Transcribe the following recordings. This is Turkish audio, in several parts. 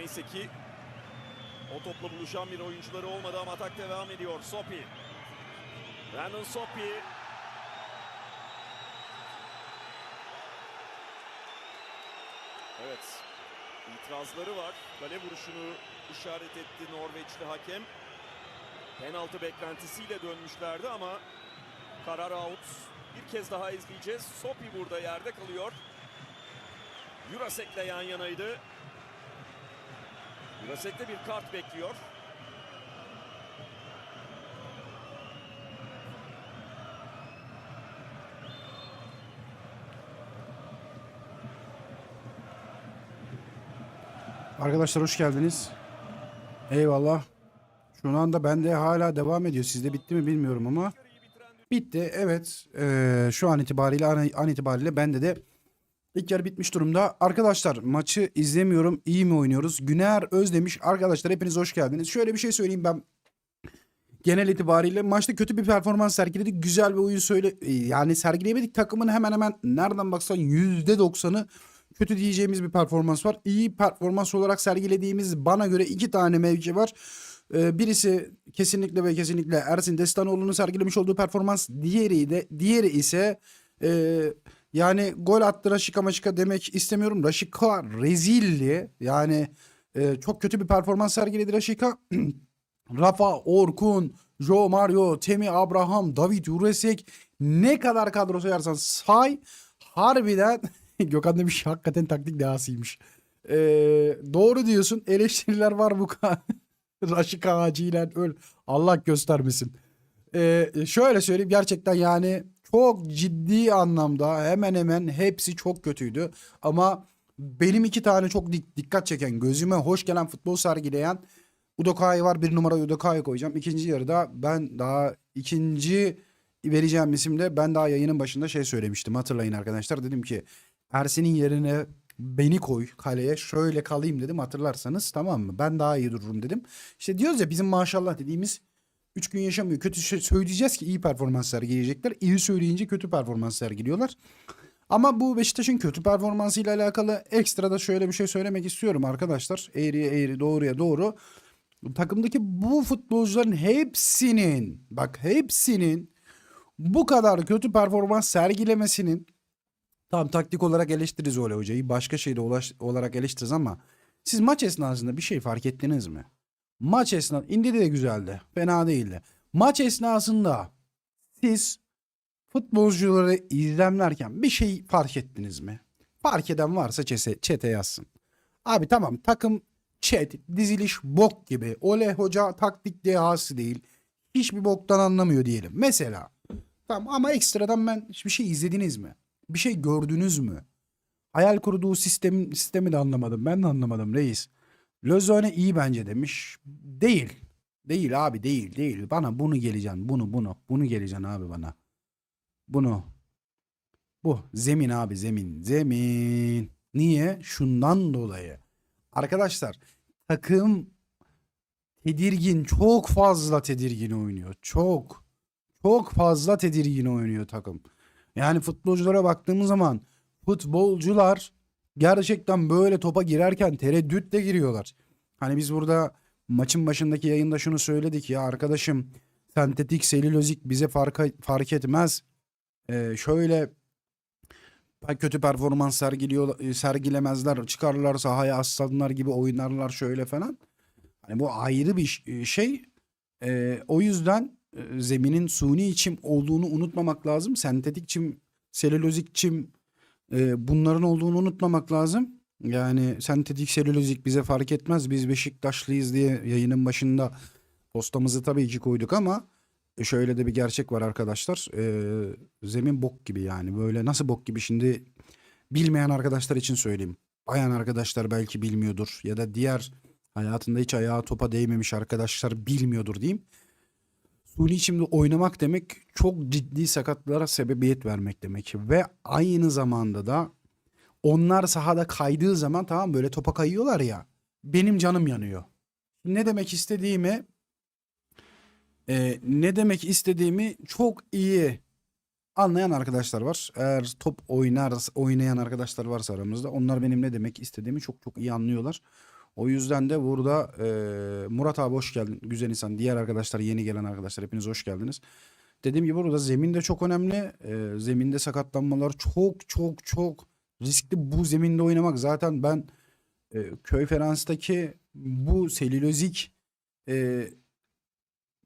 Neyse ki o topla buluşan bir oyuncuları olmadı ama atak devam ediyor. Sopi. Brandon Sopi. Evet. İtirazları var. Kale vuruşunu işaret etti Norveçli hakem. Penaltı beklentisiyle dönmüşlerdi ama karar out. Bir kez daha izleyeceğiz. Sopi burada yerde kalıyor. Jurasek'le yan yanaydı. Jurasek de bir kart bekliyor. Arkadaşlar hoş geldiniz. Eyvallah. Şu anda bende hala devam ediyor. Sizde bitti mi bilmiyorum ama. Bitti evet. Ee, şu an itibariyle an, an itibariyle bende de ilk yarı bitmiş durumda. Arkadaşlar maçı izlemiyorum. İyi mi oynuyoruz? Güner Özdemiş. Arkadaşlar hepiniz hoş geldiniz. Şöyle bir şey söyleyeyim ben. Genel itibariyle maçta kötü bir performans sergiledik. Güzel bir oyun söyle yani sergileyemedik. Takımın hemen hemen nereden baksan %90'ı kötü diyeceğimiz bir performans var. İyi performans olarak sergilediğimiz bana göre iki tane mevki var. Ee, birisi kesinlikle ve kesinlikle Ersin Destanoğlu'nun sergilemiş olduğu performans. Diğeri de diğeri ise e, yani gol attı Raşika Maşika demek istemiyorum. Raşika rezilli. Yani e, çok kötü bir performans sergiledi Raşika. Rafa, Orkun, Joe Mario, Temi Abraham, David Uresek ne kadar kadro sayarsan say harbiden Gökhan demiş hakikaten taktik dehasıymış. Ee, doğru diyorsun eleştiriler var bu ka- Raşika ağacıyla öl. Allah göstermesin. Ee, şöyle söyleyeyim gerçekten yani çok ciddi anlamda hemen hemen hepsi çok kötüydü. Ama benim iki tane çok dik- dikkat çeken gözüme hoş gelen futbol sergileyen Udokai var. Bir numara Udokai koyacağım. İkinci yarıda ben daha ikinci vereceğim isimde ben daha yayının başında şey söylemiştim. Hatırlayın arkadaşlar. Dedim ki Ersin'in yerine beni koy kaleye şöyle kalayım dedim hatırlarsanız tamam mı? Ben daha iyi dururum dedim. İşte diyoruz ya bizim maşallah dediğimiz 3 gün yaşamıyor. Kötü şey söyleyeceğiz ki iyi performans sergileyecekler. İyi söyleyince kötü performans sergiliyorlar. Ama bu Beşiktaş'ın kötü performansıyla alakalı ekstra da şöyle bir şey söylemek istiyorum arkadaşlar. Eğriye eğri doğruya doğru. Takımdaki bu futbolcuların hepsinin bak hepsinin bu kadar kötü performans sergilemesinin tam taktik olarak eleştiririz öyle hocayı. Başka şeyde olarak eleştiririz ama siz maç esnasında bir şey fark ettiniz mi? Maç esnasında indi de güzeldi. Fena değildi. Maç esnasında siz futbolcuları izlemlerken bir şey fark ettiniz mi? Fark eden varsa çese, çete yazsın. Abi tamam takım chat, diziliş bok gibi. Ole hoca taktik dehası değil. Hiçbir boktan anlamıyor diyelim. Mesela. Tamam ama ekstradan ben bir şey izlediniz mi? Bir şey gördünüz mü? Hayal kurduğu sistem, sistemi de anlamadım. Ben de anlamadım reis. Lozone iyi bence demiş. Değil. Değil abi değil değil. Bana bunu geleceksin. Bunu bunu. Bunu geleceksin abi bana. Bunu. Bu. Zemin abi zemin. Zemin. Niye? Şundan dolayı. Arkadaşlar takım tedirgin. Çok fazla tedirgin oynuyor. Çok. Çok fazla tedirgin oynuyor takım. Yani futbolculara baktığımız zaman futbolcular gerçekten böyle topa girerken tereddütle giriyorlar. Hani biz burada maçın başındaki yayında şunu söyledik ya arkadaşım sentetik selülozik bize fark, fark etmez. Ee, şöyle kötü performans sergiliyor, sergilemezler. Çıkarlar sahaya aslanlar gibi oynarlar şöyle falan. Hani bu ayrı bir ş- şey. Ee, o yüzden e, zeminin suni çim olduğunu unutmamak lazım. Sentetik çim, selülozik çim e, bunların olduğunu unutmamak lazım. Yani sentetik selülozik bize fark etmez. Biz Beşiktaşlıyız diye yayının başında postamızı tabii ki koyduk ama e, şöyle de bir gerçek var arkadaşlar. E, zemin bok gibi yani. Böyle nasıl bok gibi şimdi bilmeyen arkadaşlar için söyleyeyim. Bayan arkadaşlar belki bilmiyordur ya da diğer hayatında hiç ayağı topa değmemiş arkadaşlar bilmiyordur diyeyim. Suni içimde oynamak demek çok ciddi sakatlılara sebebiyet vermek demek. Ve aynı zamanda da onlar sahada kaydığı zaman tamam böyle topa kayıyorlar ya. Benim canım yanıyor. Ne demek istediğimi e, ne demek istediğimi çok iyi anlayan arkadaşlar var. Eğer top oynar oynayan arkadaşlar varsa aramızda onlar benim ne demek istediğimi çok çok iyi anlıyorlar. O yüzden de burada e, Murat abi hoş geldin. Güzel insan. Diğer arkadaşlar yeni gelen arkadaşlar hepiniz hoş geldiniz. Dediğim gibi burada zemin de çok önemli. E, zeminde sakatlanmalar çok çok çok riskli. Bu zeminde oynamak zaten ben e, Köy Ferans'taki bu selülozik e,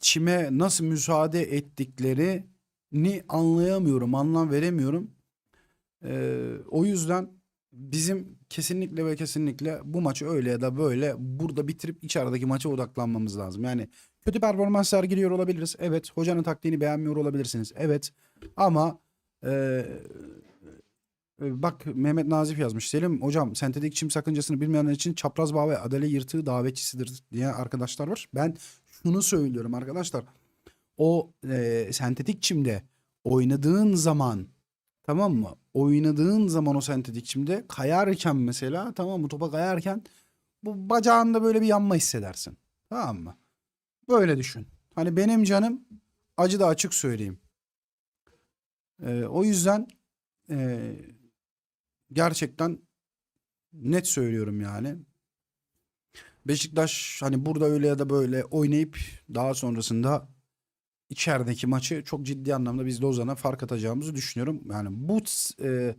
çime nasıl müsaade ettiklerini anlayamıyorum, anlam veremiyorum. E, o yüzden bizim kesinlikle ve kesinlikle bu maçı öyle ya da böyle burada bitirip içerideki maça odaklanmamız lazım. Yani kötü performans sergiliyor olabiliriz. Evet. Hocanın taktiğini beğenmiyor olabilirsiniz. Evet. Ama e, Bak Mehmet Nazif yazmış. Selim hocam sentetik çim sakıncasını bilmeyenler için çapraz bağ ve adale yırtığı davetçisidir diye arkadaşlar var. Ben şunu söylüyorum arkadaşlar. O e, sentetik çimde oynadığın zaman tamam mı? Oynadığın zaman o sentetik çimde kayarken mesela tamam mı? Topa kayarken bu bacağında böyle bir yanma hissedersin. Tamam mı? Böyle düşün. Hani benim canım acı da açık söyleyeyim. E, o yüzden e, gerçekten net söylüyorum yani. Beşiktaş hani burada öyle ya da böyle oynayıp daha sonrasında içerideki maçı çok ciddi anlamda biz Lozan'a fark atacağımızı düşünüyorum. Yani bu e,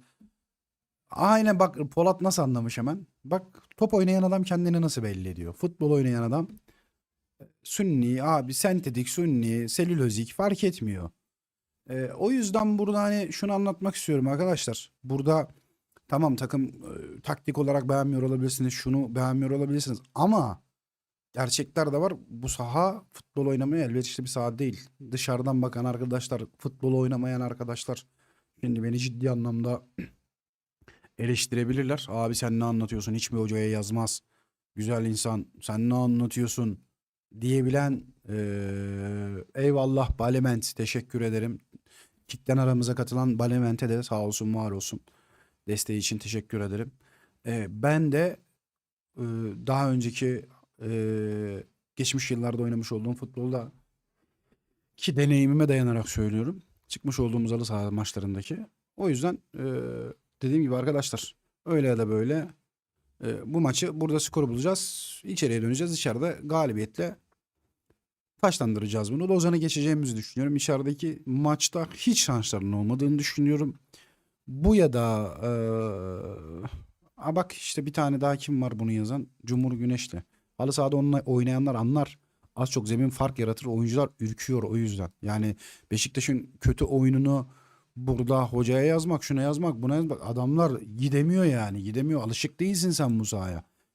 aynen bak Polat nasıl anlamış hemen. Bak top oynayan adam kendini nasıl belli ediyor. Futbol oynayan adam sünni abi sentetik sünni selülozik fark etmiyor. E, o yüzden burada hani şunu anlatmak istiyorum arkadaşlar. Burada Tamam takım e, taktik olarak beğenmiyor olabilirsiniz. Şunu beğenmiyor olabilirsiniz. Ama gerçekler de var. Bu saha futbol oynamaya elverişli bir saha değil. Dışarıdan bakan arkadaşlar, futbol oynamayan arkadaşlar şimdi beni ciddi anlamda eleştirebilirler. Abi sen ne anlatıyorsun? Hiç mi hocaya yazmaz? Güzel insan. Sen ne anlatıyorsun? Diyebilen eee, eyvallah Balement teşekkür ederim. Kickten aramıza katılan Balement'e de sağ olsun var olsun. Desteği için teşekkür ederim. Ee, ben de e, daha önceki e, geçmiş yıllarda oynamış olduğum futbolda ki deneyimime dayanarak söylüyorum. Çıkmış olduğumuz halı saha maçlarındaki. O yüzden e, dediğim gibi arkadaşlar öyle ya da böyle e, bu maçı burada skoru bulacağız. İçeriye döneceğiz. İçeride galibiyetle taşlandıracağız bunu. Lozan'ı geçeceğimizi düşünüyorum. İçerideki maçta hiç şanslarının olmadığını düşünüyorum. Bu ya da eee, a bak işte bir tane daha kim var bunu yazan? Cumhur Güneşli. Halı sahada onunla oynayanlar anlar. Az çok zemin fark yaratır. Oyuncular ürküyor o yüzden. Yani Beşiktaş'ın kötü oyununu burada hocaya yazmak, şuna yazmak, buna yazmak. Adamlar gidemiyor yani. Gidemiyor. Alışık değilsin sen bu.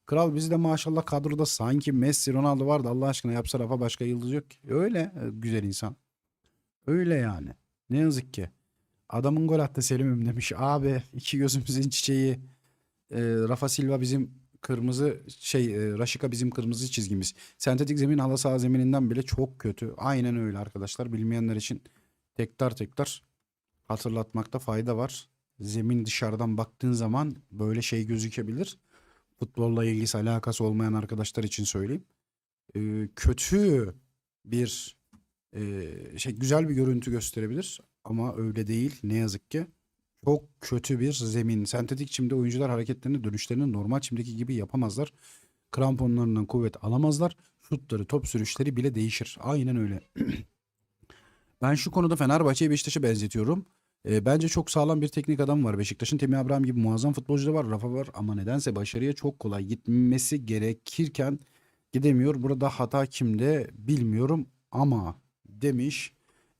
Kral bizde maşallah kadroda sanki Messi, Ronaldo vardı. Allah aşkına yapsa rafa başka yıldız yok ki. Öyle e, güzel insan. Öyle yani. Ne yazık ki. Adamın gol attı Selim'im demiş. Abi iki gözümüzün çiçeği. E, Rafa Silva bizim kırmızı şey e, Raşika bizim kırmızı çizgimiz. Sentetik zemin halı saha zemininden bile çok kötü. Aynen öyle arkadaşlar. Bilmeyenler için tekrar tekrar hatırlatmakta fayda var. Zemin dışarıdan baktığın zaman böyle şey gözükebilir. Futbolla ilgisi alakası olmayan arkadaşlar için söyleyeyim. E, kötü bir e, şey güzel bir görüntü gösterebilir ama öyle değil ne yazık ki. Çok kötü bir zemin. Sentetik çimde oyuncular hareketlerini, dönüşlerini normal çimdeki gibi yapamazlar. Kramponlarından kuvvet alamazlar. Şutları, top sürüşleri bile değişir. Aynen öyle. ben şu konuda Fenerbahçe'yi Beşiktaş'a benzetiyorum. E, bence çok sağlam bir teknik adam var. Beşiktaş'ın Temi Abraham gibi muazzam futbolcu da var. Rafa var ama nedense başarıya çok kolay gitmesi gerekirken gidemiyor. Burada hata kimde bilmiyorum ama demiş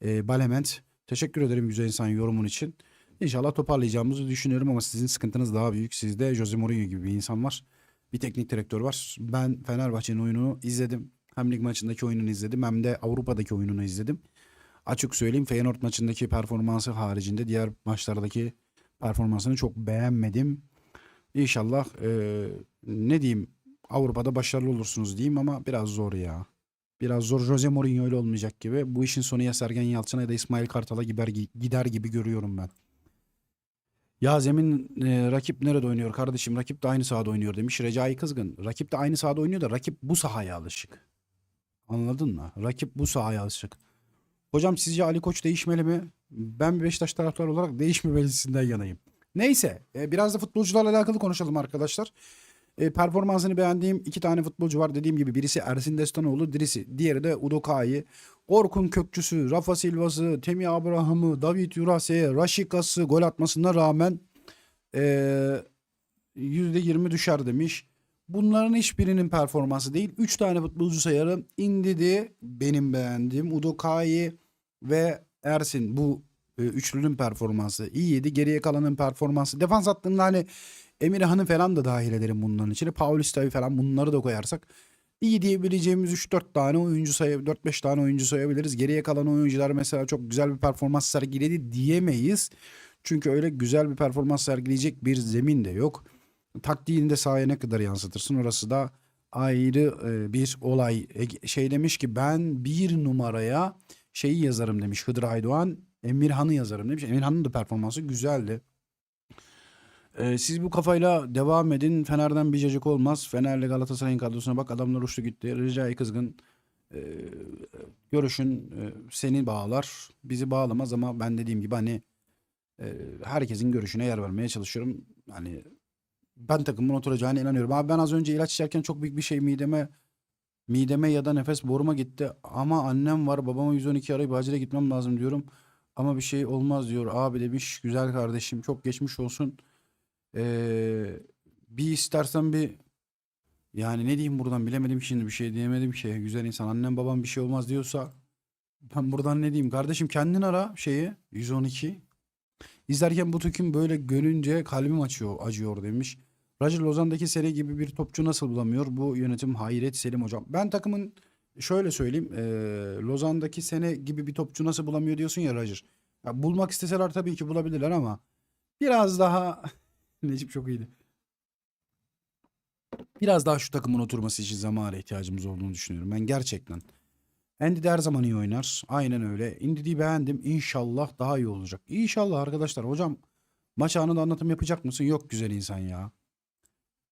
e, Balement. Teşekkür ederim güzel insan yorumun için. İnşallah toparlayacağımızı düşünüyorum ama sizin sıkıntınız daha büyük. Sizde Jose Mourinho gibi bir insan var. Bir teknik direktör var. Ben Fenerbahçe'nin oyununu izledim. Hem lig maçındaki oyununu izledim hem de Avrupa'daki oyununu izledim. Açık söyleyeyim Feyenoord maçındaki performansı haricinde diğer maçlardaki performansını çok beğenmedim. İnşallah eee, ne diyeyim Avrupa'da başarılı olursunuz diyeyim ama biraz zor ya. Biraz zor. Jose Mourinho öyle olmayacak gibi. Bu işin sonu ya Sergen Yalçın'a ya da İsmail Kartal'a gider gibi görüyorum ben. Ya Zemin e, rakip nerede oynuyor kardeşim? Rakip de aynı sahada oynuyor demiş. Recai Kızgın. Rakip de aynı sahada oynuyor da rakip bu sahaya alışık. Anladın mı? Rakip bu sahaya alışık. Hocam sizce Ali Koç değişmeli mi? Ben Beşiktaş taraftarı olarak değişmemelisinden yanayım. Neyse e, biraz da futbolcularla alakalı konuşalım arkadaşlar. E, performansını beğendiğim iki tane futbolcu var. Dediğim gibi birisi Ersin Destanoğlu, birisi diğeri de Udokai. Orkun Kökçüsü, Rafa Silva'sı, Temi Abraham'ı, David Yurase'ye, Raşikas'ı gol atmasına rağmen e, %20 düşer demiş. Bunların hiçbirinin performansı değil. 3 tane futbolcu sayarım. Indidi benim beğendiğim. Udokai ve Ersin bu e, üçlünün performansı iyiydi. Geriye kalanın performansı. Defans hattında hani Emirhan'ı falan da dahil ederim bunların içine. Paulista'yı falan bunları da koyarsak iyi diyebileceğimiz 3-4 tane oyuncu say 4-5 tane oyuncu sayabiliriz. Geriye kalan oyuncular mesela çok güzel bir performans sergiledi diyemeyiz. Çünkü öyle güzel bir performans sergileyecek bir zemin de yok. Taktiğini de sahaya ne kadar yansıtırsın orası da ayrı e, bir olay. E, şey demiş ki ben bir numaraya şeyi yazarım demiş Hıdır Aydoğan. Emirhan'ı yazarım demiş. Emirhan'ın da performansı güzeldi. Ee, siz bu kafayla devam edin. Fener'den bir cacık olmaz. Fener'le Galatasaray'ın kadrosuna bak. Adamlar uçtu gitti. Recai Kızgın e, görüşün e, seni bağlar. Bizi bağlamaz ama ben dediğim gibi hani e, herkesin görüşüne yer vermeye çalışıyorum. Hani ben takımın oturacağına inanıyorum. Abi ben az önce ilaç içerken çok büyük bir şey mideme mideme ya da nefes boruma gitti. Ama annem var babama 112 arayıp acile gitmem lazım diyorum. Ama bir şey olmaz diyor. Abi demiş güzel kardeşim çok geçmiş olsun. Ee, bir istersen bir yani ne diyeyim buradan bilemedim şimdi bir şey diyemedim ki. Güzel insan annem babam bir şey olmaz diyorsa ben buradan ne diyeyim kardeşim kendin ara şeyi 112. İzlerken bu tüküm böyle görünce kalbim açıyor, acıyor demiş. Roger Lozan'daki seri gibi bir topçu nasıl bulamıyor? Bu yönetim hayret Selim hocam. Ben takımın şöyle söyleyeyim. E, Lozan'daki sene gibi bir topçu nasıl bulamıyor diyorsun ya Roger. Ya bulmak isteseler tabii ki bulabilirler ama biraz daha Necip çok iyiydi. Biraz daha şu takımın oturması için zamana ihtiyacımız olduğunu düşünüyorum. Ben gerçekten. Andy de her zaman iyi oynar. Aynen öyle. Indy'yi beğendim. İnşallah daha iyi olacak. İnşallah arkadaşlar. Hocam maç anında anlatım yapacak mısın? Yok güzel insan ya.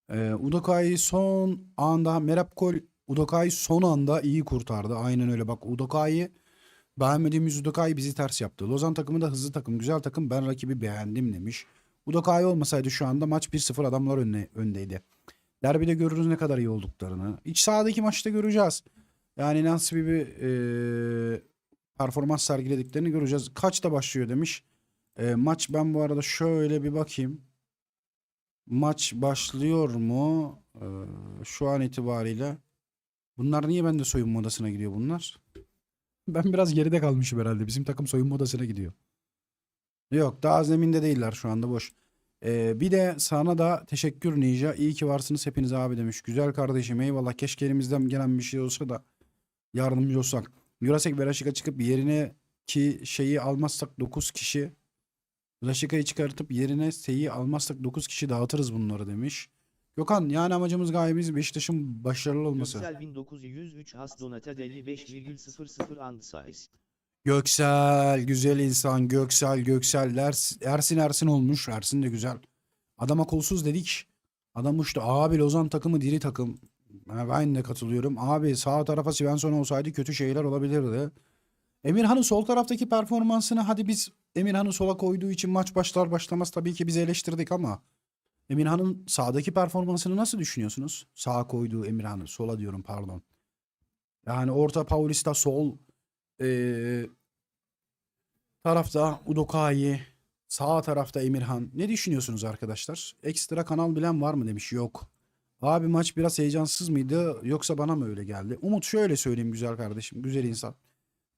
Ee, Udokai son anda Merap Kol Udokai son anda iyi kurtardı. Aynen öyle bak Udokai beğenmediğimiz Udokai bizi ters yaptı. Lozan takımı da hızlı takım, güzel takım. Ben rakibi beğendim demiş. Udokai olmasaydı şu anda maç 1-0 adamlar önde, öndeydi. Derbide görürüz ne kadar iyi olduklarını. İç sahadaki maçta göreceğiz. Yani nasıl bir, bir e, performans sergilediklerini göreceğiz. Kaçta başlıyor demiş. E, maç ben bu arada şöyle bir bakayım. Maç başlıyor mu? E, şu an itibariyle. Bunlar niye bende soyunma odasına gidiyor bunlar? Ben biraz geride kalmışım herhalde. Bizim takım soyunma odasına gidiyor. Yok daha zeminde değiller şu anda boş. Ee, bir de sana da teşekkür Ninja. İyi ki varsınız hepiniz abi demiş. Güzel kardeşim eyvallah. Keşke elimizden gelen bir şey olsa da yardımcı olsak. Jurasek ve Raşika çıkıp yerine ki şeyi almazsak 9 kişi Raşika'yı çıkartıp yerine Seyi almazsak 9 kişi dağıtırız bunları demiş. Gökhan yani amacımız gayemiz Beşiktaş'ın başarılı olması. Göksel 1903 Has Donated 55,00 and size. Göksel güzel insan Göksel Göksel. Ers- Ersin Ersin olmuş. Ersin de güzel. Adama kolsuz dedik. Adam uçtu. Abi Lozan takımı diri takım. Ben de katılıyorum. Abi sağ tarafa Svensson olsaydı kötü şeyler olabilirdi. Emirhan'ın sol taraftaki performansını hadi biz Emirhan'ı sola koyduğu için maç başlar başlamaz tabii ki biz eleştirdik ama Emirhan'ın sağdaki performansını nasıl düşünüyorsunuz? Sağa koyduğu Emirhan'ı sola diyorum pardon. Yani orta Paulista sol ee, tarafta Udokai, sağ tarafta Emirhan. Ne düşünüyorsunuz arkadaşlar? Ekstra kanal bilen var mı demiş. Yok. Abi maç biraz heyecansız mıydı yoksa bana mı öyle geldi? Umut şöyle söyleyeyim güzel kardeşim, güzel insan.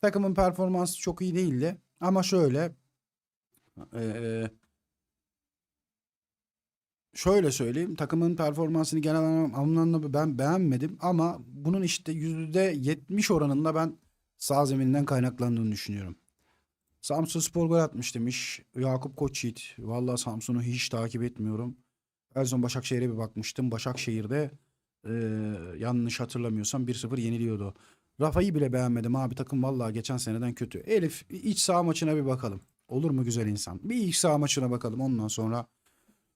Takımın performansı çok iyi değildi ama şöyle ee, şöyle söyleyeyim takımın performansını genel anlamda ben beğenmedim ama bunun işte %70 oranında ben sağ zeminden kaynaklandığını düşünüyorum. Samsun Spor gol atmış demiş. Yakup Koçyiğit. Vallahi Samsun'u hiç takip etmiyorum. En son Başakşehir'e bir bakmıştım. Başakşehir'de e, yanlış hatırlamıyorsam 1-0 yeniliyordu. Rafa'yı bile beğenmedim abi. Takım vallahi geçen seneden kötü. Elif iç saha maçına bir bakalım. Olur mu güzel insan? Bir iç saha maçına bakalım. Ondan sonra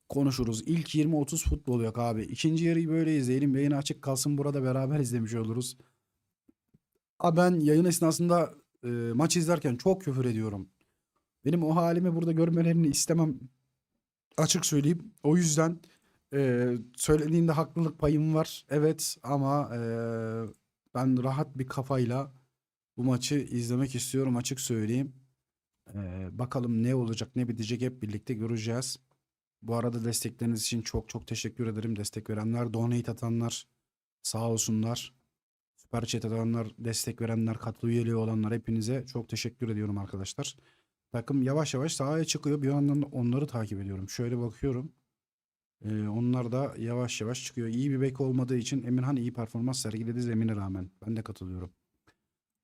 konuşuruz. İlk 20-30 futbol yok abi. İkinci yarıyı böyle izleyelim. Yayın açık kalsın burada beraber izlemiş oluruz. Abi ben yayın esnasında e, maç izlerken çok küfür ediyorum. Benim o halimi burada görmelerini istemem. Açık söyleyeyim. O yüzden Ee, söylediğinde haklılık payım var. Evet ama ee, ben rahat bir kafayla bu maçı izlemek istiyorum açık söyleyeyim. Ee, bakalım ne olacak ne bitecek hep birlikte göreceğiz. Bu arada destekleriniz için çok çok teşekkür ederim. Destek verenler, donate atanlar sağ olsunlar. Süper chat atanlar, destek verenler, katıl üyeliği olanlar hepinize çok teşekkür ediyorum arkadaşlar. Takım yavaş yavaş sahaya çıkıyor. Bir yandan da onları takip ediyorum. Şöyle bakıyorum. Ee, onlar da yavaş yavaş çıkıyor. İyi bir bek olmadığı için Emirhan iyi performans sergiledi zemine rağmen. Ben de katılıyorum.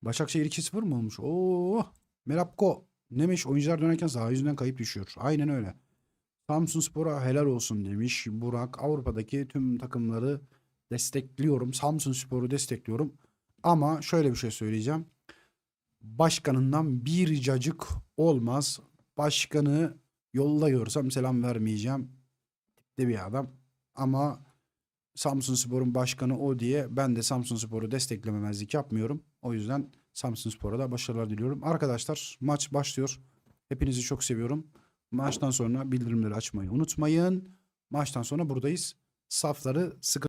Başakşehir 2-0 mı olmuş? Oo, Merapko. Nemiş oyuncular dönerken saha yüzünden kayıp düşüyor. Aynen öyle. Samsun Spor'a helal olsun demiş Burak. Avrupa'daki tüm takımları destekliyorum. Samsun Spor'u destekliyorum. Ama şöyle bir şey söyleyeceğim. Başkanından bir cacık olmaz. Başkanı yolda görsem selam vermeyeceğim. Tipte bir adam. Ama Samsun Spor'un başkanı o diye ben de Samsun Spor'u desteklememezlik yapmıyorum. O yüzden Samsun Spor'a da başarılar diliyorum. Arkadaşlar maç başlıyor. Hepinizi çok seviyorum. Maçtan sonra bildirimleri açmayı unutmayın. Maçtan sonra buradayız. Safları sıkı